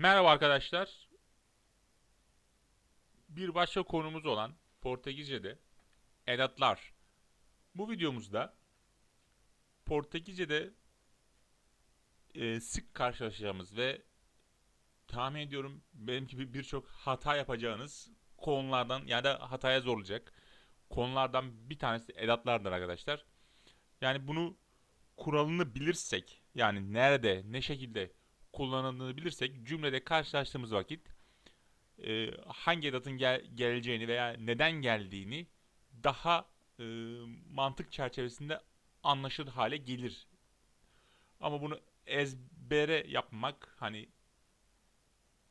Merhaba arkadaşlar. Bir başka konumuz olan Portekizce'de edatlar. Bu videomuzda Portekizce'de e, sık karşılaşacağımız ve tahmin ediyorum benim gibi birçok hata yapacağınız konulardan ya da hataya zorlayacak konulardan bir tanesi edatlardır arkadaşlar. Yani bunu kuralını bilirsek yani nerede ne şekilde kullanıldığını bilirsek cümlede karşılaştığımız vakit e, hangi edatın gel- geleceğini veya neden geldiğini daha e, mantık çerçevesinde anlaşılır hale gelir. Ama bunu ezbere yapmak hani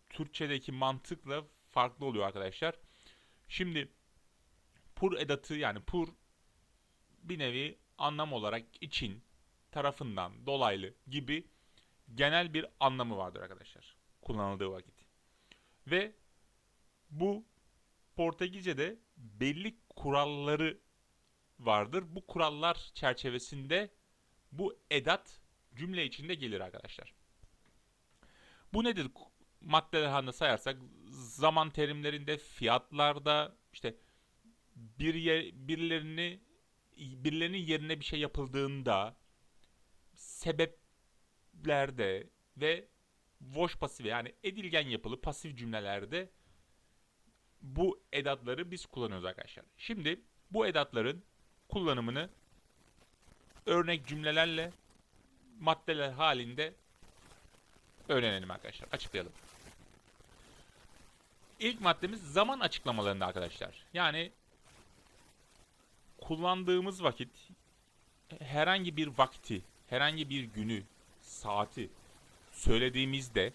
Türkçedeki mantıkla farklı oluyor arkadaşlar. Şimdi pur edatı yani pur bir nevi anlam olarak için, tarafından, dolaylı gibi genel bir anlamı vardır arkadaşlar. Kullanıldığı vakit. Ve bu Portekizce'de belli kuralları vardır. Bu kurallar çerçevesinde bu edat cümle içinde gelir arkadaşlar. Bu nedir? Maddeler halinde sayarsak zaman terimlerinde, fiyatlarda, işte bir yer, birilerini birilerinin yerine bir şey yapıldığında sebeplerde ve voş pasife yani edilgen yapılı pasif cümlelerde bu edatları biz kullanıyoruz arkadaşlar. Şimdi bu edatların kullanımını örnek cümlelerle maddeler halinde öğrenelim arkadaşlar. Açıklayalım. İlk maddemiz zaman açıklamalarında arkadaşlar. Yani kullandığımız vakit herhangi bir vakti, herhangi bir günü, saati söylediğimizde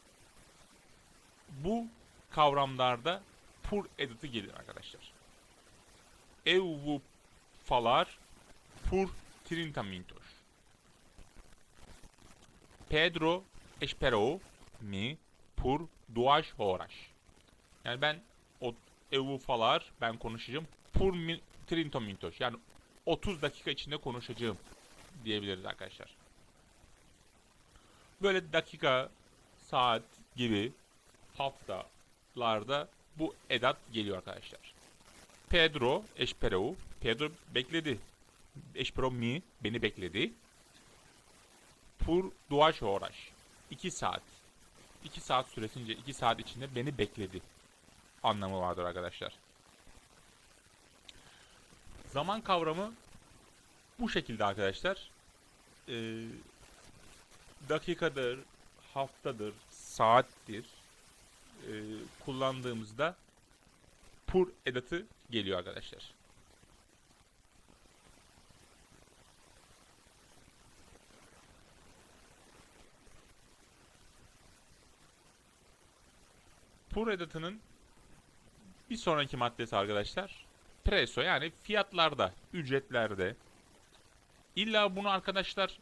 bu kavramlarda pur edatı gelir arkadaşlar. Eu vou falar 30 minutos. Pedro esperou me por duas horas. Yani ben o eu vou falar, ben konuşacağım por mi- 30 minutos. Yani 30 dakika içinde konuşacağım diyebiliriz arkadaşlar. Böyle dakika, saat gibi haftalarda bu edat geliyor arkadaşlar. Pedro esperou. Pedro bekledi. Esperou me. Beni bekledi. Por duas horas. 2 saat. 2 saat süresince 2 saat içinde beni bekledi. Anlamı vardır arkadaşlar. Zaman kavramı bu şekilde arkadaşlar. Ee, dakikadır, haftadır, saattir ee, kullandığımızda pur edatı geliyor arkadaşlar. Pur edatının bir sonraki maddesi arkadaşlar preso yani fiyatlarda, ücretlerde. İlla bunu arkadaşlar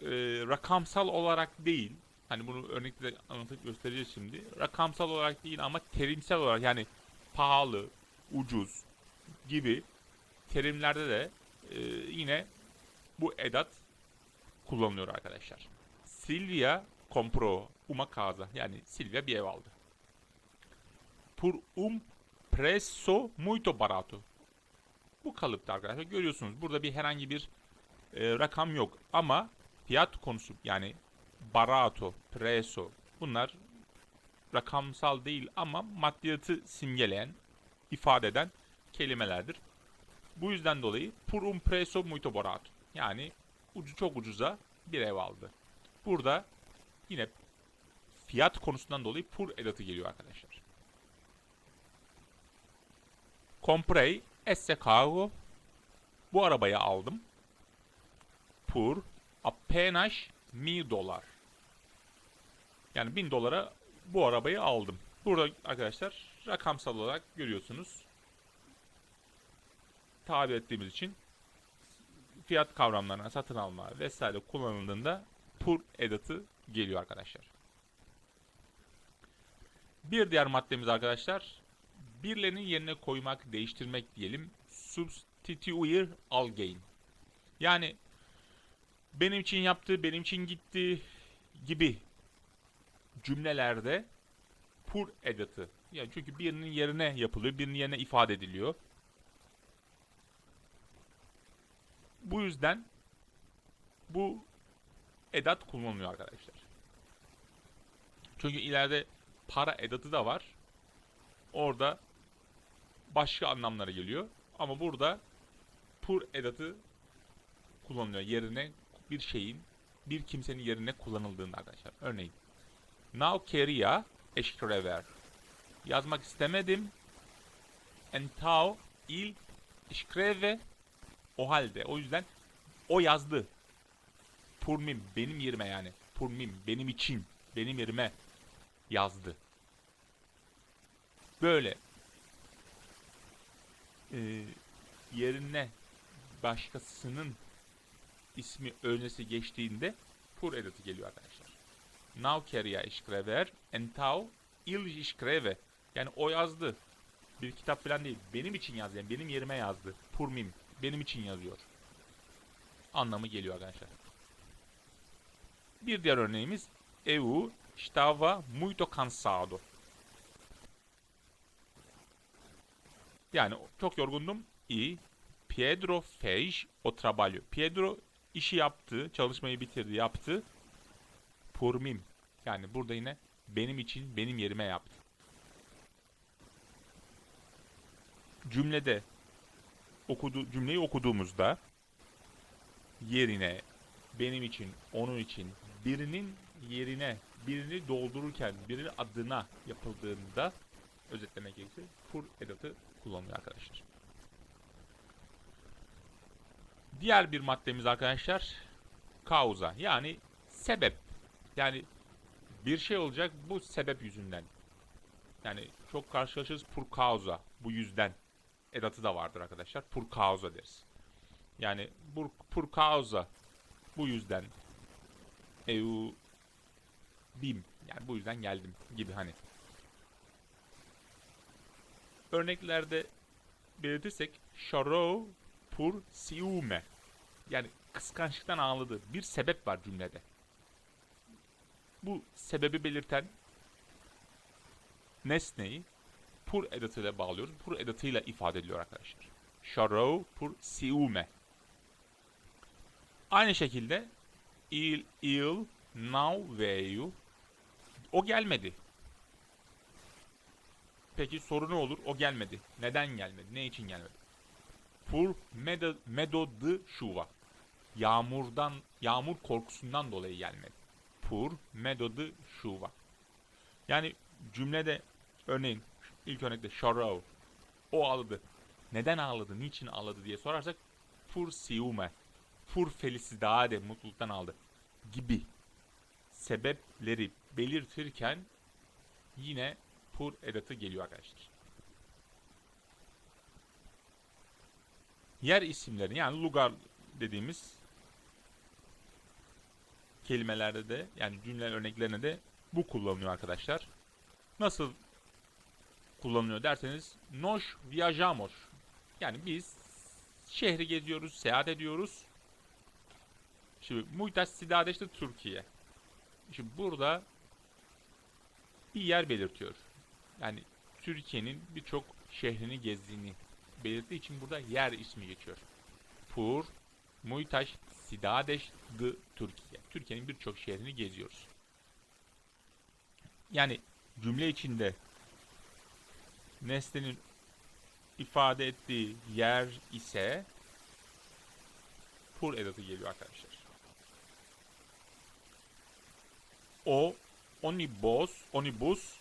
e, rakamsal olarak değil. Hani bunu örnekle anlatıp göstereceğiz şimdi. Rakamsal olarak değil ama terimsel olarak yani pahalı, ucuz gibi terimlerde de e, yine bu edat kullanılıyor arkadaşlar. Silvia comprou uma casa. Yani Silvia bir ev aldı. Por um preço muito barato. Bu kalıpta arkadaşlar görüyorsunuz burada bir herhangi bir e, rakam yok ama fiyat konusu yani barato, preço bunlar rakamsal değil ama maddiyatı simgeleyen, ifade eden kelimelerdir. Bu yüzden dolayı por un preço muito barato yani ucu çok ucuza bir ev aldı. Burada yine fiyat konusundan dolayı pur edatı geliyor arkadaşlar. Comprei esse carro. Bu arabayı aldım. Por apenas mil dolar. Yani bin dolara bu arabayı aldım. Burada arkadaşlar rakamsal olarak görüyorsunuz. Tabir ettiğimiz için fiyat kavramlarına satın alma vesaire kullanıldığında pur edatı geliyor arkadaşlar. Bir diğer maddemiz arkadaşlar birilerinin yerine koymak, değiştirmek diyelim. Substituir alguém. Yani benim için yaptı, benim için gitti gibi cümlelerde pur edatı. Yani çünkü birinin yerine yapılıyor, birinin yerine ifade ediliyor. Bu yüzden bu edat kullanılıyor arkadaşlar. Çünkü ileride para edatı da var. Orada başka anlamlara geliyor. Ama burada pur edatı kullanılıyor. Yerine bir şeyin, bir kimsenin yerine kullanıldığında arkadaşlar. Örneğin Now quería escrever. Yazmak istemedim. Então il escreve o halde. O yüzden o yazdı. Por mim, benim yerime yani. Por mim, benim için, benim yerime yazdı. Böyle e, yerine başkasının ismi öznesi geçtiğinde pur edatı geliyor arkadaşlar. Now quería escrever, então il escreve. Yani o yazdı. Bir kitap falan değil. Benim için yazdı. Yani benim yerime yazdı. Por mim. Benim için yazıyor. Anlamı geliyor arkadaşlar. Bir diğer örneğimiz Eu estava muito cansado. Yani çok yorgundum. E Pedro fez o trabalho. Pedro işi yaptı, çalışmayı bitirdi, yaptı. Por mim. Yani burada yine benim için, benim yerime yaptı. Cümlede okudu, cümleyi okuduğumuzda yerine, benim için, onun için, birinin yerine, birini doldururken, birinin adına yapıldığında özetlemek gerekirse pur edatı kullanılıyor arkadaşlar. Diğer bir maddemiz arkadaşlar kauza yani sebep. Yani bir şey olacak bu sebep yüzünden. Yani çok karşılaşırız pur causa bu yüzden edatı da vardır arkadaşlar. Pur causa deriz. Yani pur, pur causa bu yüzden eu bim yani bu yüzden geldim gibi hani. Örneklerde belirtirsek chorou pur ciume yani kıskançlıktan ağladı. Bir sebep var cümlede. Bu sebebi belirten nesneyi pur edatıyla bağlıyoruz. Pur edatıyla ifade ediliyor arkadaşlar. Chorou pur ciume. Aynı şekilde il il now veio o gelmedi. Peki soru ne olur? O gelmedi. Neden gelmedi? Ne için gelmedi? Pur medo, medo de chuva. Yağmurdan, yağmur korkusundan dolayı gelmedi. Pur medo de chuva. Yani cümlede örneğin ilk örnekte chorou. O ağladı. Neden ağladı? Niçin ağladı diye sorarsak pur ciume. Pur felicidade. Mutluluktan ağladı. Gibi sebepleri belirtirken yine pur edatı geliyor arkadaşlar. Yer isimleri yani lugar dediğimiz kelimelerde de yani cümle örneklerine de bu kullanılıyor arkadaşlar. Nasıl kullanılıyor derseniz nos viajamos. Yani biz şehri geziyoruz, seyahat ediyoruz. Şimdi muitas cidades de Türkiye. Şimdi burada bir yer belirtiyor. Yani Türkiye'nin birçok şehrini gezdiğini belirttiği için burada yer ismi geçiyor. Pur, muitas cidades de Türkiye. Türkiye'nin birçok şehrini geziyoruz. Yani cümle içinde nesnenin ifade ettiği yer ise pur edatı geliyor arkadaşlar. O onibus, onibus,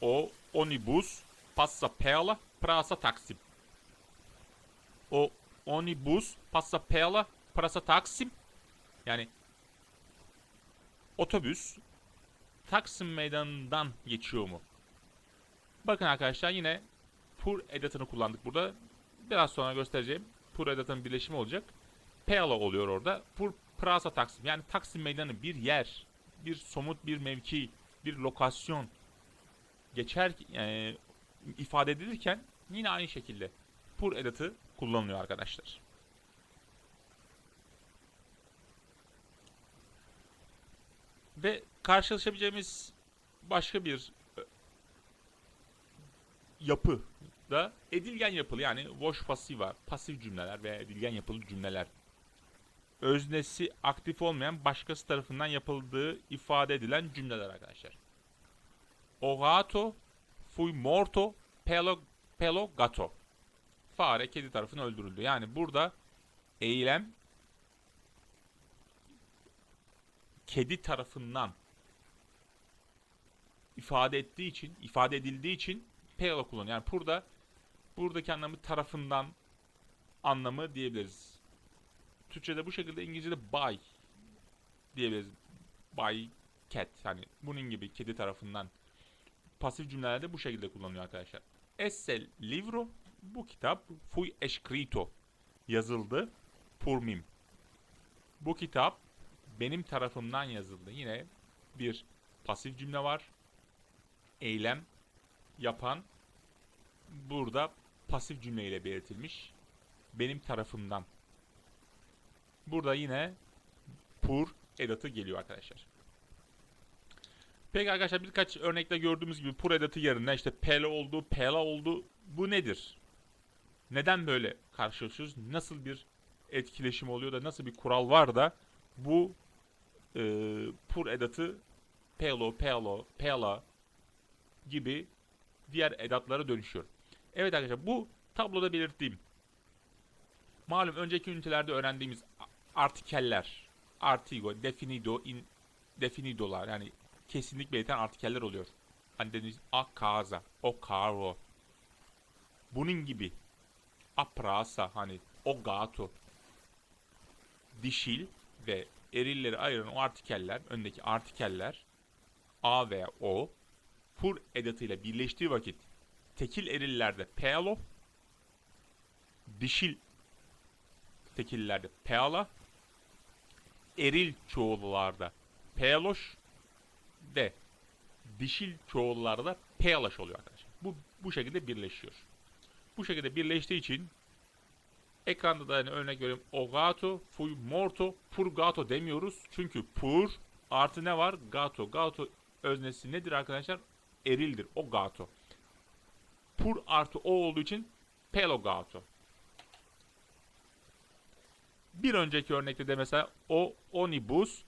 o onibus passa pela praça Taksim. O onibus passa pela praça Taksim. Yani otobüs Taksim meydanından geçiyor mu? Bakın arkadaşlar yine pur edatını kullandık burada. Biraz sonra göstereceğim. Pur edatının birleşimi olacak. Pela oluyor orada. Pur Praça Taksim. Yani Taksim meydanı bir yer, bir somut bir mevki, bir lokasyon geçer e, ifade edilirken yine aynı şekilde pur edatı kullanılıyor arkadaşlar. Ve karşılaşabileceğimiz başka bir yapı da edilgen yapılı yani voş pasiva, pasif cümleler veya edilgen yapılı cümleler. Öznesi aktif olmayan başkası tarafından yapıldığı ifade edilen cümleler arkadaşlar. O gato fui morto pelo, pelo gato. Fare kedi tarafından öldürüldü. Yani burada eylem kedi tarafından ifade ettiği için, ifade edildiği için pelo kullanıyor. Yani burada buradaki anlamı tarafından anlamı diyebiliriz. Türkçe'de bu şekilde İngilizce'de by diyebiliriz. By cat. Hani bunun gibi kedi tarafından pasif cümlelerde bu şekilde kullanılıyor arkadaşlar. Esse libro bu kitap fui escrito yazıldı por mim. Bu kitap benim tarafımdan yazıldı. Yine bir pasif cümle var. Eylem yapan burada pasif cümleyle belirtilmiş. Benim tarafımdan. Burada yine pur edatı geliyor arkadaşlar. Peki arkadaşlar birkaç örnekte gördüğümüz gibi pur edatı yerine işte pele oldu, pela oldu. Bu nedir? Neden böyle karşılaşıyoruz? Nasıl bir etkileşim oluyor da nasıl bir kural var da bu e, pur edatı pelo, pelo, pela gibi diğer edatlara dönüşüyor. Evet arkadaşlar bu tabloda belirttiğim malum önceki ünitelerde öğrendiğimiz artikeller, artigo, definido, in, definidolar yani kesinlik belirten artikeller oluyor. Hani dediğimiz a casa, o caro. Bunun gibi a prasa hani o gato. Dişil ve erilleri ayıran o artikeller, öndeki artikeller a veya o pur edatıyla birleştiği vakit tekil erillerde pealo, dişil tekillerde peala, eril çoğullarda pealoş de dişil çoğullarda pealaş oluyor arkadaşlar. Bu bu şekilde birleşiyor. Bu şekilde birleştiği için ekranda da hani örnek veriyorum o gato, fui morto, pur gato demiyoruz. Çünkü pur artı ne var? Gato. Gato öznesi nedir arkadaşlar? Erildir. O gato. Pur artı o olduğu için pelo gato. Bir önceki örnekte de mesela o onibus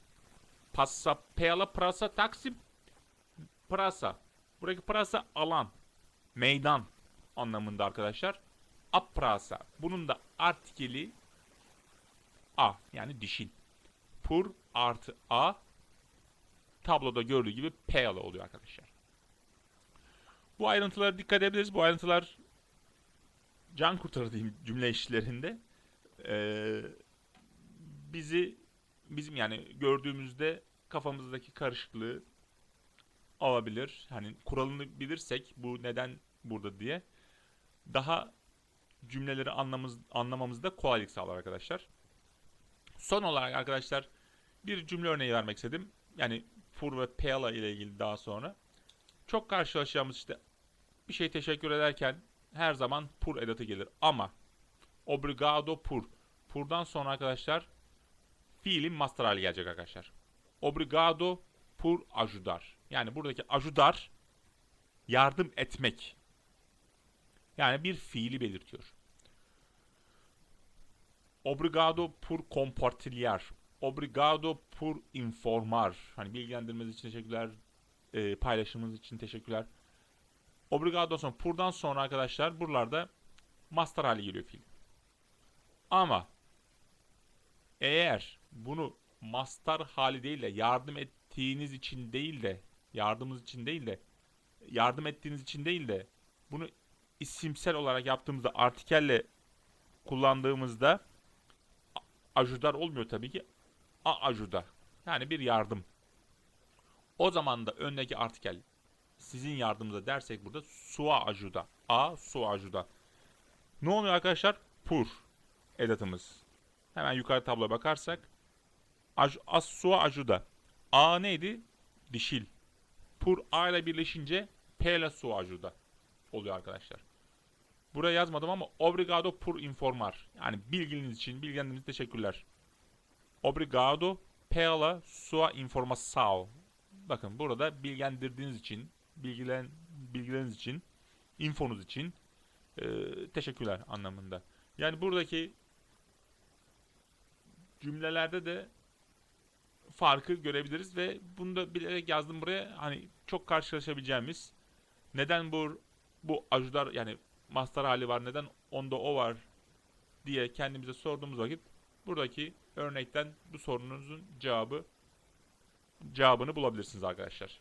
passa pela prasa taksim prasa. Buradaki prasa alan, meydan anlamında arkadaşlar. A prasa. Bunun da artikeli a yani dişil. Pur artı a tabloda gördüğü gibi pela oluyor arkadaşlar. Bu ayrıntılara dikkat edebiliriz. Bu ayrıntılar can kurtarır diyeyim cümle işlerinde. Ee, bizi bizim yani gördüğümüzde kafamızdaki karışıklığı alabilir. Hani kuralını bilirsek bu neden burada diye daha cümleleri anlamamız, anlamamızda kolaylık sağlar arkadaşlar. Son olarak arkadaşlar bir cümle örneği vermek istedim. Yani fur ve peala ile ilgili daha sonra. Çok karşılaşacağımız işte bir şey teşekkür ederken her zaman pur edatı gelir. Ama obrigado pur. Pur'dan sonra arkadaşlar fiilin master hali gelecek arkadaşlar. Obrigado por ajudar. Yani buradaki ajudar yardım etmek. Yani bir fiili belirtiyor. Obrigado por compartilhar. Obrigado por informar. Hani bilgilendirmeniz için teşekkürler. E, paylaşımınız için teşekkürler. Obrigado sonra pur'dan sonra arkadaşlar buralarda master hali geliyor fiil. Ama eğer bunu master hali değil de yardım ettiğiniz için değil de yardımınız için değil de yardım ettiğiniz için değil de bunu isimsel olarak yaptığımızda artikelle kullandığımızda ajudar olmuyor tabii ki. A ajuda. Yani bir yardım. O zaman da öndeki artikel sizin yardımınıza dersek burada sua ajuda. A sua ajuda. Ne oluyor arkadaşlar? Pur edatımız. Hemen yukarı tabloya bakarsak Aj, as sua ajuda. A neydi? Dişil. Pur A ile birleşince P ile sua ajuda oluyor arkadaşlar. Buraya yazmadım ama obrigado por informar. Yani bilginiz için, bilgilendirdiğiniz teşekkürler. Obrigado pela sua informação. Bakın burada bilgilendirdiğiniz için, bilgilen, bilgileriniz için infonuz için e, teşekkürler anlamında. Yani buradaki cümlelerde de farkı görebiliriz ve bunu da bilerek yazdım buraya. Hani çok karşılaşabileceğimiz neden bu bu ajular yani master hali var neden onda o var diye kendimize sorduğumuz vakit buradaki örnekten bu sorununuzun cevabı cevabını bulabilirsiniz arkadaşlar.